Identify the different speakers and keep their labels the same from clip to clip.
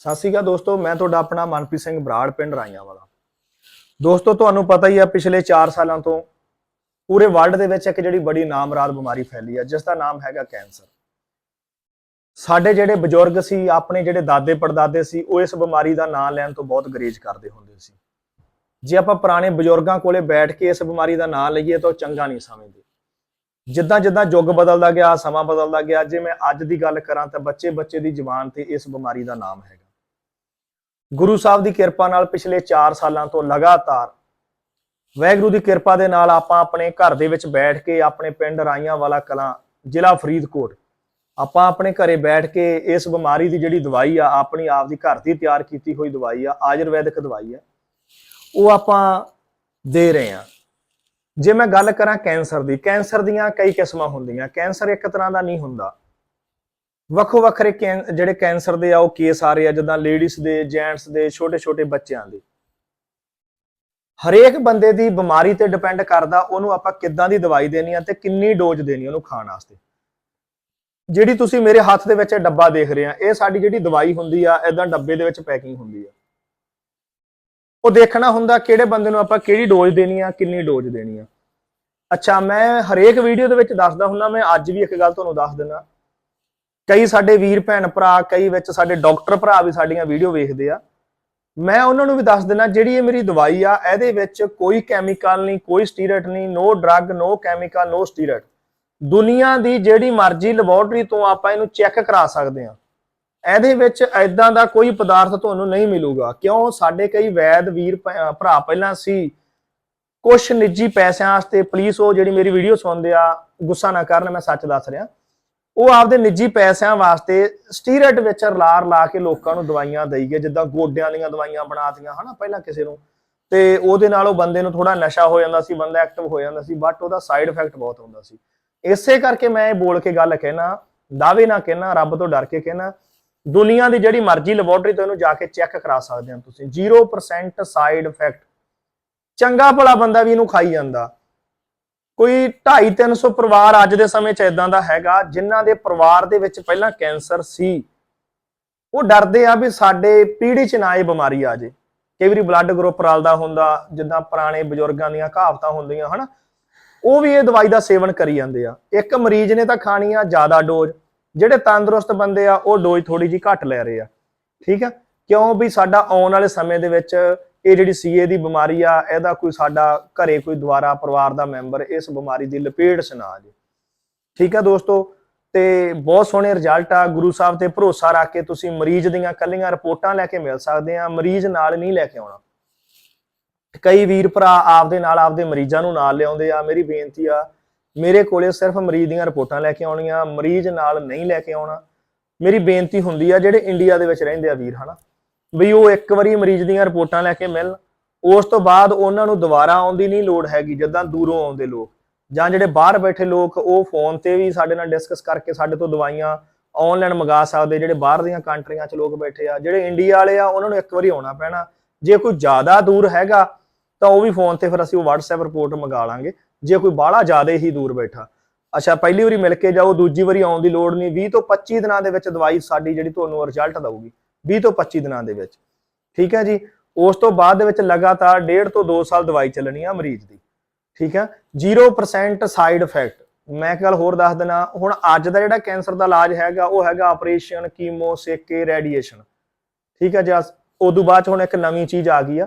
Speaker 1: ਸਤਿ ਸ਼੍ਰੀ ਅਕਾਲ ਦੋਸਤੋ, ਮੈਂ ਤੁਹਾਡਾ ਆਪਣਾ ਮਨਪ੍ਰੀਤ ਸਿੰਘ ਬਰਾੜ ਪਿੰਡ ਰਾਈਆਂ ਵਾਲਾ। ਦੋਸਤੋ, ਤੁਹਾਨੂੰ ਪਤਾ ਹੀ ਆ, ਪਿਛਲੇ 4 ਸਾਲਾਂ ਤੋਂ ਪੂਰੇ ਵਰਲਡ ਦੇ ਵਿੱਚ ਇੱਕ ਜਿਹੜੀ ਬੜੀ ਨਾਮਰਾਦ ਬਿਮਾਰੀ ਫੈਲੀ ਆ ਜਿਸ ਦਾ ਨਾਮ ਹੈਗਾ ਕੈਂਸਰ। ਸਾਡੇ ਜਿਹੜੇ ਬਜ਼ੁਰਗ ਸੀ, ਆਪਣੇ ਜਿਹੜੇ ਦਾਦੇ ਪੜਦਾਦੇ ਸੀ, ਉਹ ਇਸ ਬਿਮਾਰੀ ਦਾ ਨਾਂ ਲੈਣ ਤੋਂ ਬਹੁਤ ਗਰੇਜ ਕਰਦੇ ਹੁੰਦੇ ਸੀ। ਜੇ ਆਪਾਂ ਪੁਰਾਣੇ ਬਜ਼ੁਰਗਾਂ ਕੋਲੇ ਬੈਠ ਕੇ ਇਸ ਬਿਮਾਰੀ ਦਾ ਨਾਂ ਲਈਏ, ਤਾਂ ਉਹ ਚੰਗਾ ਨਹੀਂ ਸਮਝਦੇ। ਜਿੱਦਾਂ ਜਿੱਦਾਂ ਯੁੱਗ ਬਦਲਦਾ ਗਿਆ, ਸਮਾਂ ਬਦਲਦਾ ਗਿਆ, ਜੇ ਮੈਂ ਅੱਜ ਦੀ ਗੱਲ ਕਰਾਂ ਤਾਂ ਬੱਚੇ ਬੱਚੇ ਦੀ ਜ਼ੁਬਾਨ ਤੇ ਇਸ ਬਿਮਾਰੀ ਦਾ ਨਾਮ ਹੈਗਾ। ਗੁਰੂ ਸਾਹਿਬ ਦੀ ਕਿਰਪਾ ਨਾਲ ਪਿਛਲੇ 4 ਸਾਲਾਂ ਤੋਂ ਲਗਾਤਾਰ ਵੈਗਰੂ ਦੀ ਕਿਰਪਾ ਦੇ ਨਾਲ ਆਪਾਂ ਆਪਣੇ ਘਰ ਦੇ ਵਿੱਚ ਬੈਠ ਕੇ ਆਪਣੇ ਪਿੰਡ ਰਾਈਆਂ ਵਾਲਾ ਕਲਾਂ, ਜ਼ਿਲ੍ਹਾ ਫਰੀਦਕੋਟ, ਆਪਾਂ ਆਪਣੇ ਘਰੇ ਬੈਠ ਕੇ ਇਸ ਬਿਮਾਰੀ ਦੀ ਜਿਹੜੀ ਦਵਾਈ ਆ, ਆਪਣੀ ਆਪ ਦੀ ਘਰ ਦੀ ਤਿਆਰ ਕੀਤੀ ਹੋਈ ਦਵਾਈ ਆ, ਆਯੁਰਵੈਦਿਕ ਦਵਾਈ ਆ, ਉਹ ਆਪਾਂ ਦੇ ਰਹੇ ਆ। ਜੇ ਮੈਂ ਗੱਲ ਕਰਾਂ ਕੈਂਸਰ ਦੀ, ਕੈਂਸਰ ਦੀਆਂ ਕਈ ਕਿਸਮਾਂ ਹੁੰਦੀਆਂ, ਕੈਂਸਰ ਇੱਕ ਤਰ੍ਹਾਂ ਦਾ ਨਹੀਂ ਹੁੰਦਾ। ਵੱਖੋ ਵੱਖਰੇ ਕੈਂ- ਜਿਹੜੇ ਕੈਂਸਰ ਦੇ ਆ, ਉਹ ਕੇਸ ਆ ਰਹੇ ਆ, ਜਿੱਦਾਂ ਲੇਡੀਜ਼ ਦੇ ਜੈਂਟਸ ਦੇ ਛੋਟੇ ਛੋਟੇ ਬੱਚਿਆਂ ਦੇ। ਹਰੇਕ ਬੰਦੇ ਦੀ ਬਿਮਾਰੀ ਤੇ ਡਿਪੈਂਡ ਕਰਦਾ ਉਹਨੂੰ ਆਪਾਂ ਕਿੱਦਾਂ ਦੀ ਦਵਾਈ ਦੇਣੀ ਆ ਤੇ ਕਿੰਨੀ ਡੋਜ਼ ਦੇਣੀ ਉਹਨੂੰ ਖਾਣ ਵਾਸਤੇ। ਜਿਹੜੀ ਤੁਸੀਂ ਮੇਰੇ ਹੱਥ ਦੇ ਵਿੱਚ ਡੱਬਾ ਦੇਖ ਰਹੇ ਆ, ਇਹ ਸਾਡੀ ਜਿਹੜੀ ਦਵਾਈ ਹੁੰਦੀ ਆ ਇਦਾਂ ਡੱਬੇ ਦੇ ਵਿੱਚ ਪੈਕਿੰਗ ਹੁੰਦੀ ਆ। ਉਹ ਦੇਖਣਾ ਹੁੰਦਾ ਕਿਹੜੇ ਬੰਦੇ ਨੂੰ ਆਪਾਂ ਕਿਹੜੀ ਡੋਜ਼ ਦੇਣੀ ਆ, ਕਿੰਨੀ ਡੋਜ਼ ਦੇਣੀ ਆ। ਅੱਛਾ, ਮੈਂ ਹਰੇਕ ਵੀਡੀਓ ਦੇ ਵਿੱਚ ਦੱਸਦਾ ਹੁੰਦਾ, ਮੈਂ ਅੱਜ ਵੀ ਇੱਕ ਗੱਲ ਤੁਹਾਨੂੰ ਦੱਸ ਦਿੰਦਾ। ਕਈ ਸਾਡੇ ਵੀਰ ਭੈਣ ਭਰਾ, ਕਈ ਵਿੱਚ ਸਾਡੇ ਡਾਕਟਰ ਭਰਾ ਵੀ ਸਾਡੀਆਂ ਵੀਡੀਓ ਵੇਖਦੇ ਆ। ਮੈਂ ਉਹਨਾਂ ਨੂੰ ਵੀ ਦੱਸ ਦਿੰਦਾ, ਜਿਹੜੀ ਇਹ ਮੇਰੀ ਦਵਾਈ ਆ, ਇਹਦੇ ਵਿੱਚ ਕੋਈ ਕੈਮੀਕਲ ਨਹੀਂ, ਕੋਈ ਸਟੀਰਟ ਨਹੀਂ ਨੋ ਡਰੱਗ ਨੋ ਕੈਮੀਕਲ ਨੋ ਸਟੀਰਟ ਦੁਨੀਆ ਦੀ ਜਿਹੜੀ ਮਰਜ਼ੀ ਲੈਬੋਰਟਰੀ ਤੋਂ ਆਪਾਂ ਇਹਨੂੰ ਚੈੱਕ ਕਰਾ ਸਕਦੇ ਆ। ਇਹਦੇ ਵਿੱਚ ਐਦਾਂ ਦਾ ਕੋਈ ਪਦਾਰਥ ਤੁਹਾਨੂੰ ਨਹੀਂ ਮਿਲੂਗਾ। ਕਿਉਂ? ਸਾਡੇ ਕਈ ਵੈਦ ਵੀਰ ਭ- ਭਰਾ ਪਹਿਲਾਂ ਸੀ। ਕੁਝ ਨਿੱਜੀ ਪੈਸਿਆਂ ਵਾਸਤੇ ਪਲੀਜ਼ ਉਹ ਜਿਹੜੀ ਮੇਰੀ ਵੀਡੀਓ ਸੁਣਦੇ ਆ, ਗੁੱਸਾ ਨਾ ਕਰਨ, ਮੈਂ ਸੱਚ ਦੱਸ ਰਿਹਾ। ਉਹ ਆਪਦੇ ਨਿੱਜੀ ਪੈਸਿਆਂ ਵਾਸਤੇ ਸਟੀਰੋਇਡ ਵਿੱਚ ਰਲਾ ਲਾ ਕੇ ਲੋਕਾਂ ਨੂੰ ਦਵਾਈਆਂ ਦੇਈ ਗਏ, ਜਿੱਦਾਂ ਗੋਡਿਆਂ ਦੀਆਂ ਦਵਾਈਆਂ ਬਣਾਤੀਆਂ, ਹਨਾ, ਪਹਿਲਾਂ ਕਿਸੇ ਨੂੰ। ਤੇ ਉਹਦੇ ਨਾਲ ਉਹ ਬੰਦੇ ਨੂੰ ਥੋੜਾ ਨਸ਼ਾ ਹੋ ਜਾਂਦਾ ਸੀ, ਬੰਦਾ ਐਕਟਿਵ ਹੋ ਜਾਂਦਾ ਸੀ ਬਟ ਉਹਦਾ ਸਾਈਡ ਇਫੈਕਟ ਬਹੁਤ ਹੁੰਦਾ ਸੀ। ਇਸੇ ਕਰਕੇ ਮੈਂ ਇਹ ਬੋਲ ਕੇ ਗੱਲ ਕਹਿਣਾ, ਦਾਅਵੇ ਨਾ ਕਹਿਣਾ, ਰੱਬ ਤੋਂ ਡਰ ਕੇ ਕਹਿਣਾ, ਦੁਨੀਆ ਦੀ ਜਿਹੜੀ ਮਰਜ਼ੀ ਲੈਬੋਰਟਰੀ ਤੋਂ ਇਹਨੂੰ ਜਾ ਕੇ ਚੈੱਕ ਕਰਾ ਸਕਦੇ ਹੋ ਤੁਸੀਂ। 0% ਸਾਈਡ ਇਫੈਕਟ ਚੰਗਾ ਭਲਾ ਬੰਦਾ ਵੀ ਇਹਨੂੰ ਖਾਈ ਜਾਂਦਾ। ਕੋਈ 2.5 300 ਪਰਿਵਾਰ ਅੱਜ ਦੇ ਸਮੇਂ 'ਚ ਇਦਾਂ ਦਾ ਹੈਗਾ, ਜਿਨ੍ਹਾਂ ਦੇ ਪਰਿਵਾਰ ਦੇ ਵਿੱਚ ਪਹਿਲਾਂ ਕੈਂਸਰ ਸੀ। ਉਹ ਡਰਦੇ ਆ ਵੀ ਸਾਡੇ ਪੀੜ੍ਹੀ 'ਚ ਨਾ ਇਹ ਬਿਮਾਰੀ ਆ ਜੇ। ਕਈ ਵਾਰੀ ਬਲੱਡ ਗਰੁੱਪ ਰਲਦਾ ਹੁੰਦਾ, ਜਿੱਦਾਂ ਪੁਰਾਣੇ ਬਜ਼ੁਰਗਾਂ ਦੀਆਂ ਕਹਾਵਤਾਂ ਹੁੰਦੀਆਂ, ਹਨਾ? ਉਹ ਵੀ ਇਹ ਦਵਾਈ ਦਾ ਸੇਵਨ ਕਰੀ ਜਾਂਦੇ ਆ। ਇੱਕ ਮਰੀਜ਼ ਨੇ ਤਾਂ ਖਾਣੀ ਆ ਜ਼ਿਆਦਾ ਡੋਜ਼ ਜਿਹੜੇ ਤੰਦਰੁਸਤ ਬੰਦੇ ਆ, ਉਹ ਡੋਜ਼ ਥੋੜੀ ਜੀ ਘੱਟ ਲੈ ਰਹੇ ਆ। ਠੀਕ ਆ? ਕਿਉਂ ਵੀ ਸਾਡਾ ਆਉਣ ਵਾਲੇ ਸਮੇਂ ਦੇ ਵਿੱਚ ਇਹ ਜਿਹੜੀ ਸੀਏ ਦੀ ਬਿਮਾਰੀ ਆ, ਇਹਦਾ ਕੋਈ ਸਾਡਾ ਘਰੇ ਕੋਈ ਦੁਆਰਾ ਪਰਿਵਾਰ ਦਾ ਮੈਂਬਰ ਇਸ ਬਿਮਾਰੀ ਦੀ ਲਪੇਟ 'ਚ ਨਾ ਆ ਜੇ ਠੀਕ ਆ ਦੋਸਤੋ? ਤੇ ਬਹੁਤ ਸੋਹਣੇ ਰਿਜ਼ਲਟ ਆ। ਗੁਰੂ ਸਾਹਿਬ ਤੇ ਭਰੋਸਾ ਰੱਖ ਕੇ ਤੁਸੀਂ ਮਰੀਜ਼ ਦੀਆਂ ਕੱਲੀਆਂ ਰਿਪੋਰਟਾਂ ਲੈ ਕੇ ਮਿਲ ਸਕਦੇ ਆ। ਮਰੀਜ਼ ਨਾਲ ਨਹੀਂ ਲੈ ਕੇ ਆਉਣਾ। ਕਈ ਵੀਰ ਭਰਾ ਆਪਦੇ ਨਾਲ ਆਪਦੇ ਮਰੀਜ਼ਾਂ ਨੂੰ ਨਾਲ ਲਿਆਉਂਦੇ ਆ। ਮੇਰੀ ਬੇਨਤੀ ਆ, ਮੇਰੇ ਕੋਲੇ ਸਿਰਫ ਮਰੀਜ਼ ਦੀਆਂ ਰਿਪੋਰਟਾਂ ਲੈ ਕੇ ਆਉਣੀਆਂ, ਮਰੀਜ਼ ਨਾਲ ਨਹੀਂ ਲੈ ਕੇ ਆਉਣਾ। ਮੇਰੀ ਬੇਨਤੀ ਹੁੰਦੀ ਆ, ਜਿਹੜੇ ਇੰਡੀਆ ਦੇ ਵਿੱਚ ਰਹਿੰਦੇ ਆ ਵੀਰ, ਹਨਾ? ਵੀ ਉਹ ਇੱਕ ਵਾਰੀ ਮਰੀਜ਼ ਦੀਆਂ ਰਿਪੋਰਟਾਂ ਲੈ ਕੇ ਮਿਲਣ, ਉਸ ਤੋਂ ਬਾਅਦ ਉਹਨਾਂ ਨੂੰ ਦੁਬਾਰਾ ਆਉਣ ਦੀ ਨਹੀਂ ਲੋੜ ਹੈਗੀ, ਜਦੋਂ ਦੂਰੋਂ ਆਉਂਦੇ ਲੋਕ। ਜਾਂ ਜਿਹੜੇ ਬਾਹਰ ਬੈਠੇ ਲੋਕ, ਉਹ ਫੋਨ ਤੇ ਵੀ ਸਾਡੇ ਨਾਲ ਡਿਸਕਸ ਕਰਕੇ ਸਾਡੇ ਤੋਂ ਦਵਾਈਆਂ ਆਨਲਾਈਨ ਮੰਗਾ ਸਕਦੇ, ਜਿਹੜੇ ਬਾਹਰ ਦੀਆਂ ਕੰਟਰੀਆਂ 'ਚ ਲੋਕ ਬੈਠੇ ਆ, ਜਿਹੜੇ ਇੰਡੀਆ ਵਾਲੇ ਆ, ਉਹਨਾਂ ਨੂੰ ਇੱਕ ਵਾਰੀ ਆਉਣਾ ਪੈਣਾ। ਜੇ ਕੋਈ ਜ਼ਿਆਦਾ ਦੂਰ ਹੈਗਾ, ਤਾਂ ਉਹ ਵੀ ਫੋਨ ਤੇ ਫਿਰ ਅਸੀਂ ਉਹ WhatsApp ਰਿਪੋਰਟ ਮੰਗਾ ਲਾਂਗੇ। ਜੇ ਕੋਈ ਬਾਹਲਾ ਜ਼ਿਆਦਾ ਹੀ ਦੂਰ ਬੈਠਾ। ਅੱਛਾ, ਪਹਿਲੀ ਵਾਰੀ ਮਿਲ ਕੇ ਜਾਓ, ਦੂਜੀ ਵਾਰੀ ਆਉਣ ਦੀ ਲੋੜ ਨਹੀਂ 20 ਤੋਂ 25 ਦਿਨਾਂ ਦੇ ਵਿੱਚ ਦਵਾਈ ਸਾਡੀ ਜਿਹੜੀ ਤੁਹਾਨੂੰ ਰਿਜ਼ਲਟ ਦਊਗੀ। 20 ਤੋਂ 25 ਦਿਨਾਂ ਦੇ ਵਿੱਚ। ਠੀਕ ਹੈ ਜੀ? ਉਸ ਤੋਂ ਬਾਅਦ ਦੇ ਵਿੱਚ ਲਗਾਤਾਰ 1.5 ਤੋਂ 2 ਸਾਲ ਦਵਾਈ ਚੱਲਣੀ ਆ ਮਰੀਜ਼ ਦੀ। ਠੀਕ ਹੈ? 0% ਸਾਈਡ ਇਫੈਕਟ ਮੈਂ ਇੱਕ ਗੱਲ ਹੋਰ ਦੱਸ ਦਿੰਦਾ ਹੁਣ ਅੱਜ ਦਾ ਜਿਹੜਾ ਕੈਂਸਰ ਦਾ ਇਲਾਜ ਹੈਗਾ, ਉਹ ਹੈਗਾ ਆਪਰੇਸ਼ਨ, ਕੀਮੋ, ਸੇਕੇ, ਰੇਡੀਏਸ਼ਨ। ਠੀਕ ਹੈ ਜੀ? ਉਦੋਂ ਬਾਅਦ 'ਚ ਹੁਣ ਇੱਕ ਨਵੀਂ ਚੀਜ਼ ਆ ਗਈ ਆ।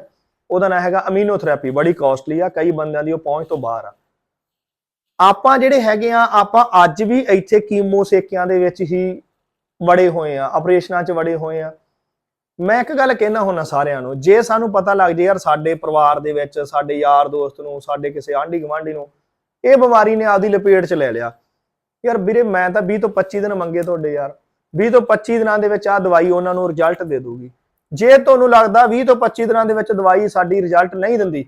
Speaker 1: ਉਹਦਾ ਨਾਮ ਹੈਗਾ ਅਮੀਨੋਥੈਰੇਪੀ। ਬੜੀ ਕਾਸਟਲੀ ਆ, ਕਈ ਬੰਦਿਆਂ ਦੀ ਉਹ ਪਹੁੰਚ ਤੋਂ ਬਾਹਰ ਆ। ਆਪਾਂ ਜਿਹੜੇ ਹੈਗੇ ਆ, ਆਪਾਂ ਅੱਜ ਵੀ ਇੱਥੇ ਕੀਮੋ, ਸੇਕਿਆਂ ਦੇ ਵਿੱਚ ਹੀ ਵੜੇ ਹੋਏ ਆ, ਆਪਰੇਸ਼ਨਾਂ 'ਚ ਵੜੇ ਹੋਏ ਆ। ਮੈਂ ਇੱਕ ਗੱਲ ਕਹਿਣਾ ਹੁੰਦਾ ਸਾਰਿਆਂ ਨੂੰ, ਜੇ ਸਾਨੂੰ ਪਤਾ ਲੱਗ ਜੇ ਯਾਰ ਸਾਡੇ ਪਰਿਵਾਰ ਦੇ ਵਿੱਚ, ਸਾਡੇ ਯਾਰ ਦੋਸਤ ਨੂੰ, ਸਾਡੇ ਕਿਸੇ ਆਂਢੀ ਗੁਆਂਢੀ ਨੂੰ, ਇਹ ਬਿਮਾਰੀ ਨੇ ਆਪਦੀ ਲਪੇਟ 'ਚ ਲੈ ਲਿਆ। ਯਾਰ ਵੀਰੇ, ਮੈਂ ਤਾਂ 20 ਤੋਂ 25 ਦਿਨ ਮੰਗੇ ਤੁਹਾਡੇ ਯਾਰ। 20 ਤੋਂ 25 ਦਿਨਾਂ ਦੇ ਵਿੱਚ ਆ ਦਵਾਈ ਉਹਨਾਂ ਨੂੰ ਰਿਜ਼ਲਟ ਦੇ ਦੂਗੀ ਜੇ ਤੁਹਾਨੂੰ ਲੱਗਦਾ 20 ਤੋਂ 25 ਦਿਨਾਂ ਦੇ ਵਿੱਚ ਦਵਾਈ ਸਾਡੀ ਰਿਜ਼ਲਟ ਨਹੀਂ ਦਿੰਦੀ,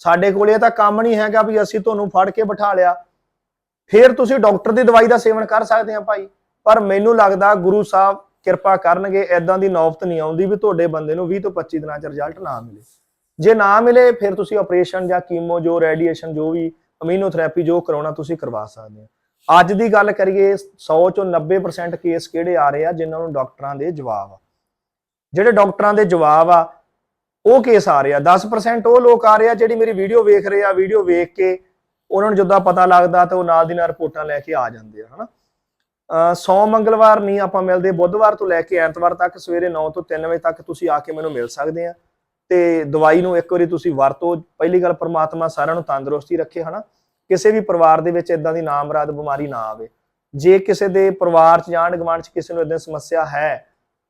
Speaker 1: ਸਾਡੇ ਕੋਲ ਇਹ ਤਾਂ ਕੰਮ ਨਹੀਂ ਹੈਗਾ ਵੀ ਅਸੀਂ ਤੁਹਾਨੂੰ ਫੜ ਕੇ ਬਿਠਾ ਲਿਆ। ਫਿਰ ਤੁਸੀਂ ਡਾਕਟਰ ਦੀ ਦਵਾਈ ਦਾ ਸੇਵਨ ਕਰ ਸਕਦੇ ਆ ਭਾਈ। ਪਰ ਮੈਨੂੰ ਲੱਗਦਾ ਗੁਰੂ ਸਾਹਿਬ ਕਿਰਪਾ ਕਰਨਗੇ ਐਦਾਂ ਦੀ ਨੌਬਤ ਨਹੀਂ ਆਉਂਦੀ ਵੀ ਤੁਹਾਡੇ ਬੰਦੇ ਨੂੰ 20 ਤੋਂ 25 ਦਿਨਾਂ 'ਚ ਰਿਜ਼ਲਟ ਨਾ ਮਿਲੇ। ਜੇ ਨਾ ਮਿਲੇ, ਫਿਰ ਤੁਸੀਂ ਆਪਰੇਸ਼ਨ ਜਾਂ ਕੀਮੋ ਜੋ ਰੇਡੀਏਸ਼ਨ ਜੋ ਵੀ ਅਮੀਨੋਥੈਰੇਪੀ ਜੋ ਕਰਾਉਣਾ ਤੁਸੀਂ ਕਰਵਾ ਸਕਦੇ ਹੋ। ਅੱਜ ਦੀ ਗੱਲ ਕਰੀਏ 100 ਚੋਂ 90% ਕੇਸ ਕਿਹੜੇ ਆ ਰਹੇ ਆ, ਜਿਨ੍ਹਾਂ ਨੂੰ ਡਾਕਟਰਾਂ ਦੇ ਜਵਾਬ ਆ। ਜਿਹੜੇ ਡਾਕਟਰਾਂ ਦੇ ਜਵਾਬ ਆ, ਉਹ ਕੇਸ ਆ ਰਹੇ ਆ। 10% ਉਹ ਲੋਕ ਆ ਰਹੇ ਆ ਜਿਹੜੀ ਮੇਰੀ ਵੀਡੀਓ ਵੇਖ ਰਹੇ ਆ ਵੀਡੀਓ ਵੇਖ ਕੇ ਉਹਨਾਂ ਨੂੰ ਜਦੋਂ ਪਤਾ ਲੱਗਦਾ ਤੇ ਉਹ ਨਾਲ ਦੀ ਨਾਲ ਰਿਪੋਰਟਾਂ ਲੈ ਕੇ ਆ ਜਾਂਦੇ ਆ, ਹਨਾ? ਅ ਸੋਮ ਮੰਗਲਵਾਰ ਨਹੀਂ ਆਪਾਂ ਮਿਲਦੇ, ਬੁੱਧਵਾਰ ਤੋਂ ਲੈ ਕੇ ਐਤਵਾਰ ਤੱਕ, ਸਵੇਰੇ 9 ਤੋਂ 3 ਵਜੇ ਤੱਕ ਤੁਸੀਂ ਆ ਕੇ ਮੈਨੂੰ ਮਿਲ ਸਕਦੇ ਆ। ਤੇ ਦਵਾਈ ਨੂੰ ਇੱਕ ਵਾਰੀ ਤੁਸੀਂ ਵਰਤੋ, ਪਹਿਲੀ ਗੱਲ ਪ੍ਰਮਾਤਮਾ ਸਾਰਿਆਂ ਨੂੰ ਤੰਦਰੁਸਤੀ ਰੱਖੇ, ਹਨਾ? ਕਿਸੇ ਵੀ ਪਰਿਵਾਰ ਦੇ ਵਿੱਚ ਇਦਾਂ ਦੀ ਨਾਮਰਾਦ ਬਿਮਾਰੀ ਨਾ ਆਵੇ। ਜੇ ਕਿਸੇ ਦੇ ਪਰਿਵਾਰ ਚ ਜਾਣ ਗਵਾਂਢ ਚ ਕਿਸੇ ਨੂੰ ਇਦਾਂ ਸਮੱਸਿਆ ਹੈ,